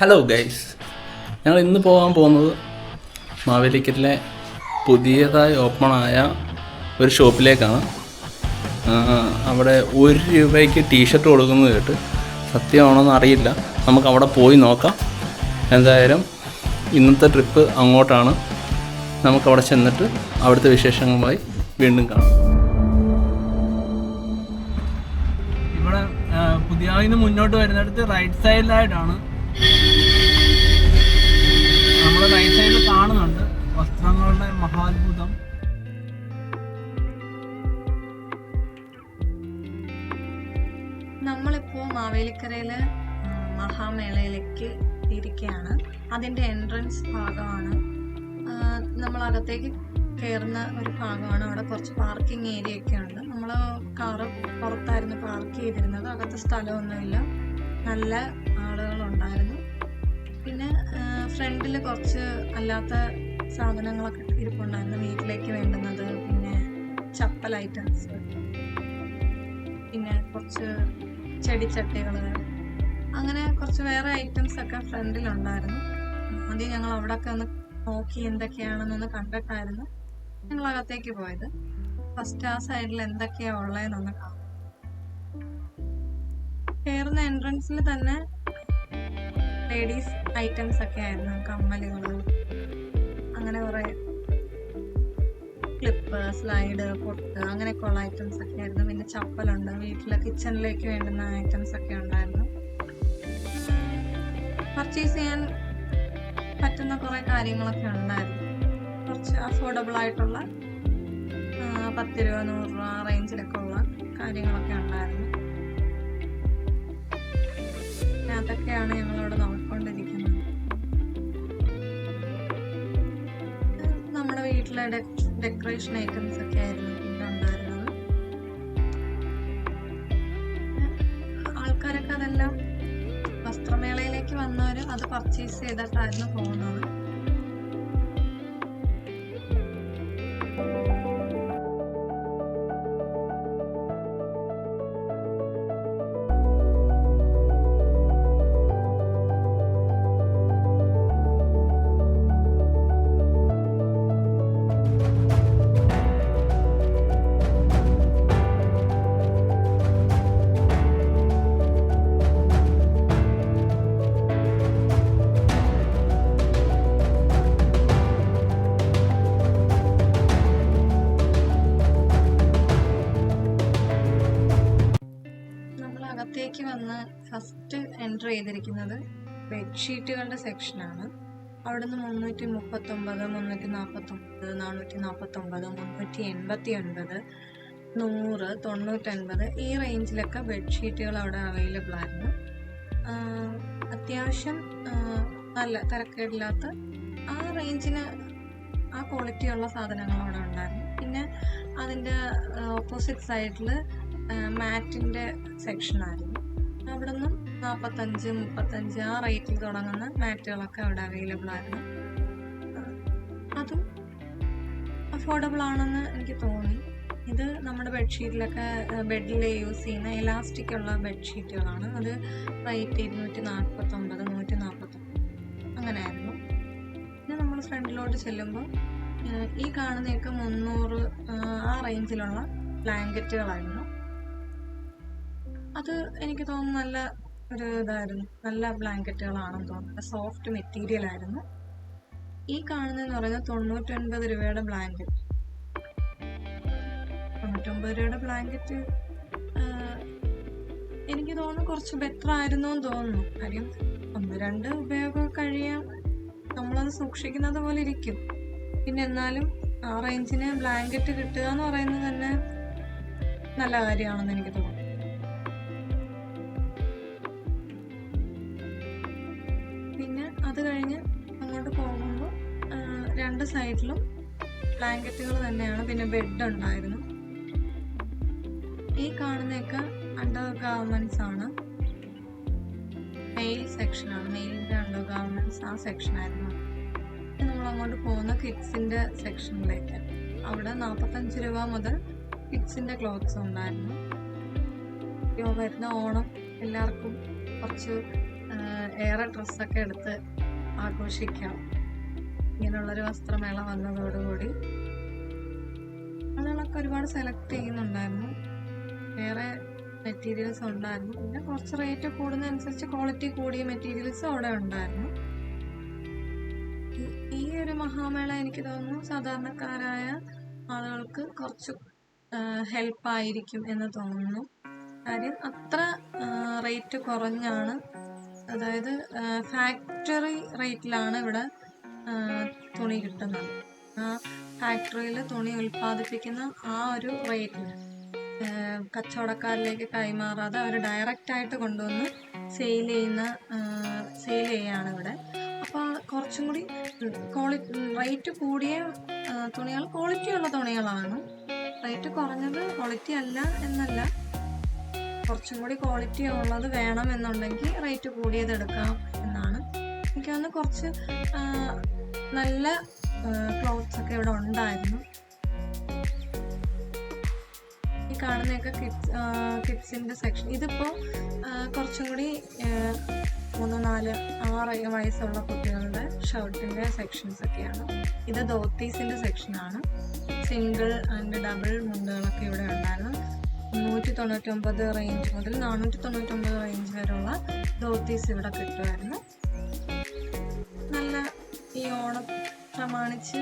Hello guys ഞങ്ങൾ ഇന്ന് പോകാൻ പോകുന്നത് മാവേലിക്കറ്റിലെ പുതിയതായി ഓപ്പണായ ഒരു ഷോപ്പിലേക്കാണ്. അവിടെ ഒരു രൂപയ്ക്ക് ടീഷർട്ട് കൊടുക്കുന്നത് കേട്ട് സത്യമാണോന്ന് അറിയില്ല. നമുക്ക് അവിടെ പോയി നോക്കാം. എന്തായാലും ഇന്നത്തെ ട്രിപ്പ് അങ്ങോട്ടാണ്. നമുക്ക് അവിടെ ചെന്നിട്ട് അവിടുത്തെ വിശേഷങ്ങളുമായി വീണ്ടും കാണാം. ഇവിടെ പുതിയ മുന്നോട്ട് വരുന്നിടത്ത് റൈറ്റ് സൈഡിലായിട്ടാണ് കാണുന്നുണ്ട്. വസ്ത്രങ്ങളുടെ മഹാത്ഭുതം. നമ്മളിപ്പോ മാവേലിക്കരയിൽ മഹാമേളയിലേക്ക് ഇരിക്കുകയാണ് അതിന്റെ എൻട്രൻസ് ഭാഗമാണ്. നമ്മൾ അകത്തേക്ക് കയറുന്ന ഒരു ഭാഗമാണ്. അവിടെ കുറച്ച് പാർക്കിംഗ് ഏരിയ ഒക്കെ ഉണ്ട്. നമ്മൾ കാറ് പുറത്തായിരുന്നു പാർക്ക് ചെയ്തിരുന്നത്. അകത്ത് സ്ഥലമൊന്നുമില്ല. നല്ല പിന്നെ ഫ്രണ്ടിൽ കുറച്ച് അല്ലാത്ത സാധനങ്ങളൊക്കെ ഇരിപ്പുണ്ടായിരുന്നു. വീട്ടിലേക്ക് വേണ്ടുന്നത് പിന്നെ ചപ്പൽ ഐറ്റംസ് പിന്നെ കുറച്ച് ചെടിച്ചട്ടികൾ അങ്ങനെ കുറച്ച് വേറെ ഐറ്റംസ് ഒക്കെ ഫ്രണ്ടിലുണ്ടായിരുന്നു ആദ്യം ഞങ്ങൾ അവിടെ ഒക്കെ ഒന്ന് നോക്കി എന്തൊക്കെയാണെന്നൊന്ന് കണ്ടിട്ടായിരുന്നു ഞങ്ങൾ അകത്തേക്ക് പോയത്. ഫസ്റ്റ് ആ സൈഡിൽ എന്തൊക്കെയാ ഉള്ളതെന്നൊന്ന് കാണാം. കയറുന്ന എൻട്രൻസിൽ തന്നെ ലേഡീസ് ഐറ്റംസ് ഒക്കെ ആയിരുന്നു. കമ്മലുകൾ അങ്ങനെ കുറെ ക്ലിപ്പ് സ്ലൈഡ് പൊട്ട് അങ്ങനെയൊക്കെ ഉള്ള ഐറ്റംസ് ഒക്കെ ആയിരുന്നു. പിന്നെ ചപ്പലുണ്ട്. വീട്ടിലെ കിച്ചണിലേക്ക് വേണ്ടുന്ന ഐറ്റംസ് ഒക്കെ ഉണ്ടായിരുന്നു. പർച്ചേസ് ചെയ്യാൻ പറ്റുന്ന കുറെ കാര്യങ്ങളൊക്കെ ഉണ്ടായിരുന്നു. കുറച്ച് അഫോർഡബിൾ ആയിട്ടുള്ള പത്ത് രൂപ നൂറ് രൂപ റേഞ്ചിലൊക്കെ ഉള്ള കാര്യങ്ങളൊക്കെ ഉണ്ടായിരുന്നു. അതൊക്കെയാണ് ഞങ്ങളോട് ഞങ്ങളിവിടെ നോക്കിക്കൊണ്ടിരിക്കുന്നത് നമ്മുടെ വീട്ടിലെ ഡെക്കറേഷൻ ഐറ്റംസ് ഒക്കെ ആയിരുന്നു ഉണ്ടായിരുന്നത് ആൾക്കാരൊക്കെ അതെല്ലാം വസ്ത്രമേളയിലേക്ക് വന്നവർ അത് പർച്ചേസ് ചെയ്തിട്ടായിരുന്നു പോകുന്നത്. എന്റർ ചെയ്തിരിക്കുന്നത് ബെഡ്ഷീറ്റുകളുടെ സെക്ഷനാണ് അവിടുന്ന് മുന്നൂറ്റി മുപ്പത്തൊമ്പത് മുന്നൂറ്റി നാൽപ്പത്തൊമ്പത് നാനൂറ്റി നാൽപ്പത്തൊമ്പത് മുന്നൂറ്റി എൺപത്തി ഒൻപത് നൂറ് തൊണ്ണൂറ്റൊൻപത് ഈ റേഞ്ചിലൊക്കെ ബെഡ്ഷീറ്റുകൾ അവിടെ അവൈലബിൾ ആയിരുന്നു. അത്യാവശ്യം നല്ല തിരക്കേടില്ലാത്ത ആ റേഞ്ചിന് ആ ക്വാളിറ്റിയുള്ള സാധനങ്ങൾ അവിടെ ഉണ്ടായിരുന്നു. പിന്നെ അതിന്റെ ഓപ്പോസിറ്റ് സൈഡിൽ മാറ്റിന്റെ സെക്ഷനായിരുന്നു അവിടെ നിന്നും നാൽപ്പത്തഞ്ച് മുപ്പത്തഞ്ച് ആ റേറ്റിൽ തുടങ്ങുന്ന മാറ്റുകളൊക്കെ അവിടെ അവൈലബിൾ ആയിരുന്നു. അതും അഫോർഡബിൾ ആണെന്ന് എനിക്ക് തോന്നി. ഇത് നമ്മുടെ ബെഡ്ഷീറ്റിലൊക്കെ ബെഡിൽ യൂസ് ചെയ്യുന്ന എലാസ്റ്റിക് ഉള്ള ബെഡ്ഷീറ്റുകളാണ് അത് റേറ്റ് ഇരുന്നൂറ്റി നാൽപ്പത്തൊമ്പത് നൂറ്റി നാൽപ്പത്തൊമ്പത് അങ്ങനെയായിരുന്നു. പിന്നെ നമ്മൾ ഫ്രണ്ടിലോട്ട് ചെല്ലുമ്പോൾ ഈ കാണുന്നതൊക്കെ മുന്നൂറ് ആ റേഞ്ചിലുള്ള ബ്ലാങ്കറ്റുകളായിരുന്നു അത് എനിക്ക് തോന്നുന്നു നല്ല ഒരു ഇതായിരുന്നു. നല്ല ബ്ലാങ്കറ്റുകളാണെന്ന് തോന്നുന്നു. സോഫ്റ്റ് മെറ്റീരിയൽ ആയിരുന്നു. ഈ കാണുന്നതെന്ന് പറയുന്നത് തൊണ്ണൂറ്റൊൻപത് രൂപയുടെ ബ്ലാങ്കറ്റ് തൊണ്ണൂറ്റൊൻപത് രൂപയുടെ ബ്ലാങ്കറ്റ് എനിക്ക് തോന്നുന്നു കുറച്ച് ബെറ്റർ ആയിരുന്നു എന്ന് തോന്നുന്നു. കാര്യം ഒന്ന് രണ്ട് ഉപയോഗം കഴിയാൻ നമ്മളത് സൂക്ഷിക്കുന്നത് പോലെ ഇരിക്കും. പിന്നെ എന്നാലും ആ റേഞ്ചിന് ബ്ലാങ്കറ്റ് കിട്ടുക എന്ന് പറയുന്നത് തന്നെ നല്ല കാര്യമാണെന്ന് എനിക്ക് തോന്നുന്നു. സൈഡിലും ബ്ലാങ്കറ്റുകൾ തന്നെയാണ്. പിന്നെ ബെഡ് ഉണ്ടായിരുന്നു. ഈ കാണുന്നതൊക്കെ അണ്ടർ ഗവൺമെന്റ്സ് ആണ്. മെയിൽ സെക്ഷനാണ് മെയിലിന്റെ അണ്ടർ ഗവൺമെന്റ്സ് ആ സെക്ഷനായിരുന്നു നമ്മൾ അങ്ങോട്ട് പോകുന്ന കിഡ്സിന്റെ സെക്ഷനിലേക്ക് അവിടെ നാൽപ്പത്തഞ്ച് രൂപ മുതൽ കിഡ്സിന്റെ ക്ലോത്ത്സ് ഉണ്ടായിരുന്നു. ഇപ്പോൾ വരുന്ന ഓണം എല്ലാവർക്കും കുറച്ച് ഏറെ ഡ്രസ്സൊക്കെ എടുത്ത് ആഘോഷിക്കാം. ഇങ്ങനെയുള്ളൊരു വസ്ത്രമേള വന്നതോടുകൂടി ആളുകളൊക്കെ ഒരുപാട് സെലക്ട് ചെയ്യുന്നുണ്ടായിരുന്നു. വേറെ മെറ്റീരിയൽസ് ഉണ്ടായിരുന്നു. പിന്നെ കുറച്ച് റേറ്റ് കൂടുന്നതനുസരിച്ച് ക്വാളിറ്റി കൂടിയ മെറ്റീരിയൽസ് അവിടെ ഉണ്ടായിരുന്നു. ഈ- ഒരു മഹാമേള എനിക്ക് തോന്നുന്നു സാധാരണക്കാരായ ആളുകൾക്ക് കുറച്ച് ഹെൽപ്പ് ആയിരിക്കും എന്ന് തോന്നുന്നു. കാര്യം അത്ര റേറ്റ് കുറഞ്ഞാണ്. അതായത് ഫാക്ടറി റേറ്റിലാണ് ഇവിടെ തുണി കിട്ടുന്നുണ്ട് ആ ഫാക്ടറിയിൽ തുണി ഉൽപ്പാദിപ്പിക്കുന്ന ആ ഒരു റേറ്റിൽ കച്ചവടക്കാരിലേക്ക് കൈമാറാതെ അവർ ഡയറക്റ്റ് ആയിട്ട് കൊണ്ടുവന്ന് സെയിൽ ചെയ്യുന്ന സെയിൽ ചെയ്യുകയാണ് ഇവിടെ. അപ്പോൾ കുറച്ചും കൂടി ക്വാളി റേറ്റ് കൂടിയ തുണികൾ ക്വാളിറ്റി ഉള്ള തുണികളാണ്. റേറ്റ് കുറഞ്ഞത് ക്വാളിറ്റി അല്ല എന്നല്ല. കുറച്ചും കൂടി ക്വാളിറ്റി ഉള്ളത് വേണം എന്നുണ്ടെങ്കിൽ റേറ്റ് കൂടിയത് എടുക്കാം എന്നാണ്. എനിക്ക് തോന്നുന്നു കുറച്ച് നല്ല ക്ലോത്ത്സ് ഒക്കെ ഇവിടെ ഉണ്ടായിരുന്നു. ഈ കാണുന്നതൊക്കെ കിഡ്സ് കിഡ്സിന്റെ സെക്ഷൻ ഇതിപ്പോൾ കുറച്ചും കൂടി മൂന്ന് നാല് ആറ് വയസ്സുള്ള കുട്ടികളുടെ ഷർട്ടിന്റെ സെക്ഷൻസ് ഒക്കെയാണ്. ഇത് ധോത്തീസിന്റെ സെക്ഷനാണ് സിംഗിൾ ആൻഡ് ഡബിൾ മുണ്ടുകളൊക്കെ ഇവിടെ ഉണ്ടായിരുന്നു. നൂറ്റി തൊണ്ണൂറ്റൊമ്പത് റേഞ്ച് മുതൽ നാനൂറ്റി തൊണ്ണൂറ്റൊമ്പത് റേഞ്ച് വരെയുള്ള ധോത്തീസ് ഇവിടെ കിട്ടുമായിരുന്നു. ഈ ഓണം പ്രമാണിച്ച്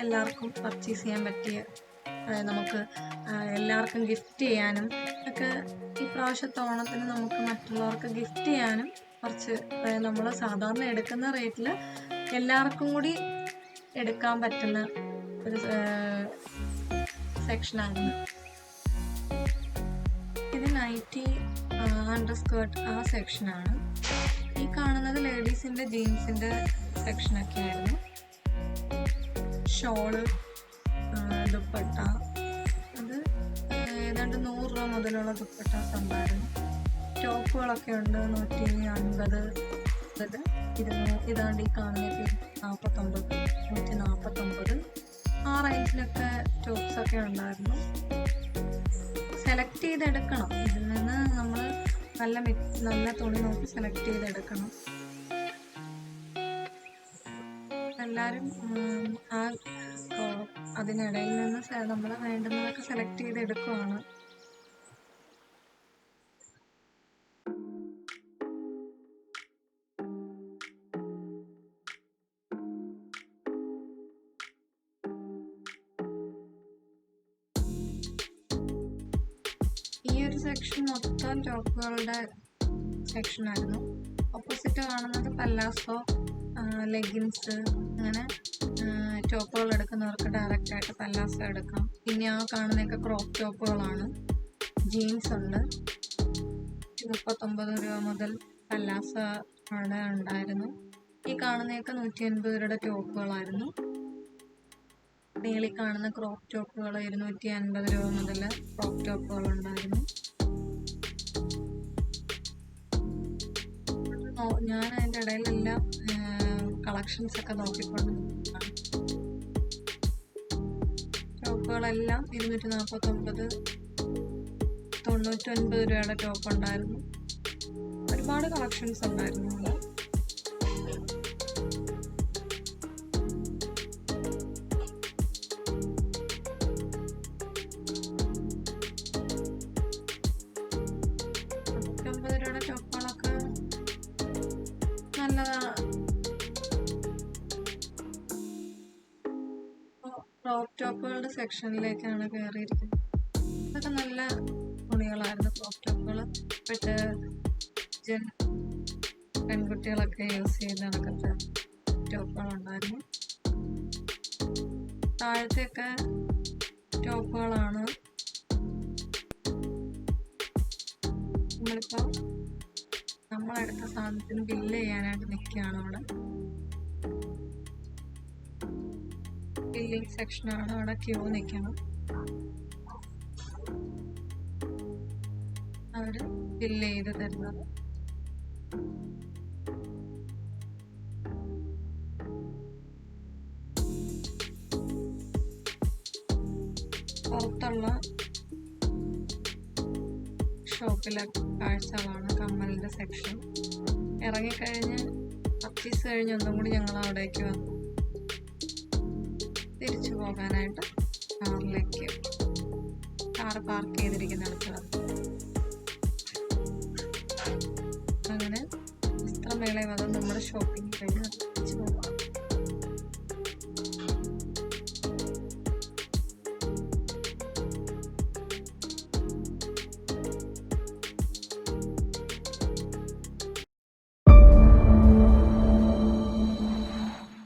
എല്ലാവർക്കും പർച്ചേസ് ചെയ്യാൻ പറ്റിയ നമുക്ക് എല്ലാവർക്കും ഗിഫ്റ്റ് ചെയ്യാനും ഒക്കെ ഈ പ്രാവശ്യത്തെ ഓണത്തിന് നമുക്ക് മറ്റുള്ളവർക്ക് ഗിഫ്റ്റ് ചെയ്യാനും കുറച്ച് നമ്മൾ സാധാരണ എടുക്കുന്ന റേറ്റിൽ എല്ലാവർക്കും കൂടി എടുക്കാൻ പറ്റുന്ന ഒരു സെക്ഷനായിരുന്നു ഇത് നൈറ്റി അണ്ടർ സ്കേർട്ട് ആ സെക്ഷനാണ് കാണുന്നത് ലേഡീസിന്റെ ജീൻസിന്റെ സെക്ഷനൊക്കെ ആയിരുന്നു ഷോൾ ദുപ്പട്ട. അത് ഏതാണ്ട് നൂറ് രൂപ മുതലുള്ള ദുപ്പട്ടാസ് ഉണ്ടായിരുന്നു ടോപ്പുകളൊക്കെ ഉണ്ട് നൂറ്റി അൻപത് ഇത് ഇരുന്നൂ ഇതാണ്ട് ഈ കാണുന്നത് നാൽപ്പത്തൊമ്പത് നൂറ്റി നാൽപ്പത്തൊമ്പത് ആ റേഞ്ചിലൊക്കെ ടോപ്സ് ഒക്കെ ഉണ്ടായിരുന്നു. സെലക്ട് ചെയ്തെടുക്കണം. ഇതിൽ നിന്ന് നമ്മൾ നല്ല നല്ല തുണി നോക്കി സെലക്ട് ചെയ്തെടുക്കണം. എല്ലാവരും ആ അതിനിടയിൽ നിന്ന് നമ്മൾ വേണ്ടുന്നതൊക്കെ സെലക്ട് ചെയ്തെടുക്കുവാണ്. സെക്ഷൻ മൊത്തം ടോപ്പുകളുടെ സെക്ഷനായിരുന്നു ഓപ്പോസിറ്റ് കാണുന്നത് പല്ലാസോ ലെഗിൻസ് അങ്ങനെ ടോപ്പുകൾ എടുക്കുന്നവർക്ക് ഡയറക്റ്റ് ആയിട്ട് പല്ലാസോ എടുക്കാം. പിന്നെ ആ കാണുന്നതൊക്കെ ക്രോപ്പ് ടോപ്പുകളാണ് ജീൻസ് ഉണ്ട്. മുപ്പത്തൊമ്പത് രൂപ മുതൽ പല്ലാസ അവിടെ ഉണ്ടായിരുന്നു. ഈ കാണുന്നതൊക്കെ നൂറ്റി അൻപത് രൂപയുടെ ടോപ്പുകളായിരുന്നു ഡെയിലി കാണുന്ന ക്രോപ്പ് ടോപ്പുകൾ ഇരുന്നൂറ്റി അൻപത് രൂപ മുതൽ ക്രോപ്പ് ടോപ്പുകൾ ഉണ്ടായിരുന്നു. ഞാൻ അതിന്റെ ഇടയിലെല്ലാം കളക്ഷൻസ് ഒക്കെ നോക്കിക്കൊണ്ട്. ടോപ്പുകളെല്ലാം ഇരുന്നൂറ്റി നാൽപ്പത്തൊമ്പത് തൊണ്ണൂറ്റൊൻപത് രൂപയുടെ ടോപ്പ് ഉണ്ടായിരുന്നു ഒരുപാട് കളക്ഷൻസ് ഉണ്ടായിരുന്നു അവിടെ ക്രോപ്പ് ടോപ്പുകളുടെ സെക്ഷനിലേക്കാണ് കയറിയിരിക്കുന്നത് അതൊക്കെ നല്ല തുണികളായിരുന്നു ക്രോപ്പ് ടോപ്പുകൾ പെട്ട് ജൻ പെൺകുട്ടികളൊക്കെ യൂസ് ചെയ്യുന്ന കണക്കത്തെ ടോപ്പുകളുണ്ടായിരുന്നു താഴത്തെയൊക്കെ ടോപ്പുകളാണ് നമ്മളിപ്പോൾ നമ്മളെടുത്ത സാധനത്തിന് ബില്ല് ചെയ്യാനായിട്ട് നിൽക്കുകയാണ് അവിടെ. ബില്ലിംഗ് സെക്ഷനാണ് അവിടെ ക്യൂ നിൽക്കണം അവർ ഫില്ല് ചെയ്ത് തരുന്നത്. പുറത്തുള്ള ഷോപ്പിലെ കാഴ്ചകളാണ് കമ്മലിന്റെ സെക്ഷൻ ഇറങ്ങിക്കഴിഞ്ഞ് പത്തീസ് കഴിഞ്ഞ് ഒന്നും കൂടി ഞങ്ങൾ അവിടേക്ക് വന്നു. തിരിച്ചു പോകാനായിട്ട് കാറിലേക്ക് കാറ് പാർക്ക് ചെയ്തിരിക്കുന്ന അടുത്തുള്ള അങ്ങനെ വസ്ത്രമേളയിൽ വന്ന് നമ്മുടെ ഷോപ്പിംഗ് കഴിഞ്ഞ്